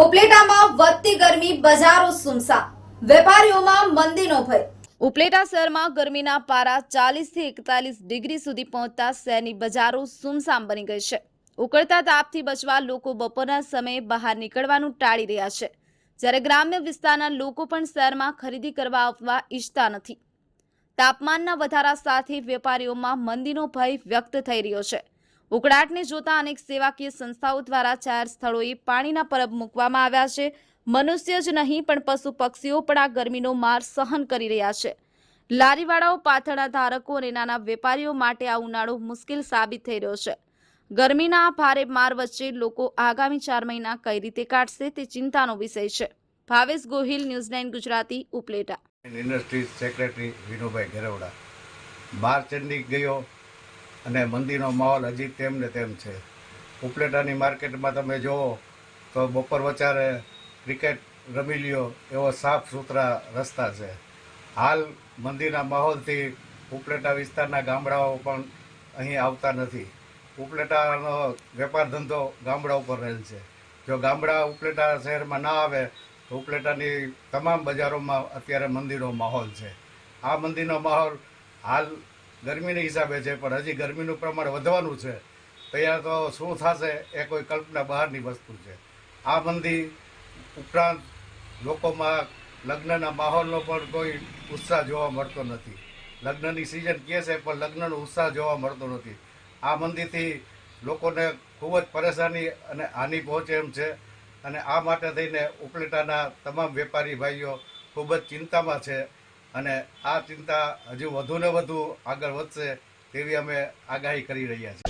ઉપલેટામાં વધતી ગરમી, બજારો સુમસામ. વેપારીઓમાં મંદીનો ભય. ઉપલેટા શહેરમાં ગરમીના પારા ચાલીસથી એકતાલીસ ડિગ્રી સુધી પહોંચતા શહેરની બજારો સુમસામ બની ગઈ છે. ઉકળતા તાપથી બચવા લોકો બપોરના સમયે બહાર નીકળવાનું ટાળી રહ્યા છે. જ્યારે ગ્રામ્ય વિસ્તારના લોકો પણ શહેરમાં ખરીદી કરવા આવવા ઈચ્છતા નથી. તાપમાનના વધારા સાથે વેપારીઓમાં મંદીનો ભય વ્યક્ત થઈ રહ્યો છે. ઉકળાટને જોતા અનેક સેવાકીય સંસ્થાઓ દ્વારા ચાર સ્થળોએ પાણીના પરબ મૂકવામાં આવ્યા છે. મનુષ્ય જ નહીં, પણ પશુ પક્ષીઓ પણ આ ગરમીનો માર સહન કરી રહ્યા છે. લારીવાળાઓ પાથરના ધારકો અને નાના વેપારીઓ માટે આ ઉનાળો મુશ્કેલ સાબિત થઈ રહ્યો છે. ગરમીના આ ભારે માર વચ્ચે લોકો આગામી ચાર મહિના કઈ રીતે કાઢશે તે ચિંતાનો વિષય છે. Bhavesh Gohil, news nine Gujarati, Upleta. Industries secretary Vinubhai Gherwada. બાર ચંડી ગયો. અને મંદીનો માહોલ હજી તેમ ને તેમ છે. ઉપલેટાની માર્કેટમાં તમે જુઓ તો બપોર વચારે ક્રિકેટ રમી લ્યો એવો સાફ સુથરા રસ્તા છે. હાલ મંદીના માહોલથી ઉપલેટા વિસ્તારના ગામડાઓ પણ અહીં આવતા નથી. ઉપલેટાનો વેપાર ધંધો ગામડા ઉપર રહેલ છે. જો ગામડા ઉપલેટા શહેરમાં ના આવે તો ઉપલેટાની તમામ બજારોમાં અત્યારે મંદિરનો માહોલ છે. આ મંદિરનો માહોલ હાલ ગરમીના હિસાબે છે, પણ હજી ગરમીનું પ્રમાણ વધવાનું છે. તૈયાર તો શું થશે એ કોઈ કલ્પના બહારની વસ્તુ છે. આ મંદી ઉપરાંત લોકોમાં લગ્નના માહોલનો પણ કોઈ ઉત્સાહ જોવા મળતો નથી. લગ્નની સિઝન કહે છે, પણ લગ્નનો ઉત્સાહ જોવા મળતો નથી. આ મંદીથી લોકોને ખૂબ જ પરેશાની અને હાનિ પહોંચે એમ છે. અને આ માટે થઈને ઉપલેટાના તમામ વેપારી ભાઈઓ ખૂબ જ ચિંતામાં છે. અને આ ચિંતા હજુ વધુ ને વધુ આગળ વધશે તેવી અમે આગાહી કરી રહ્યા છીએ.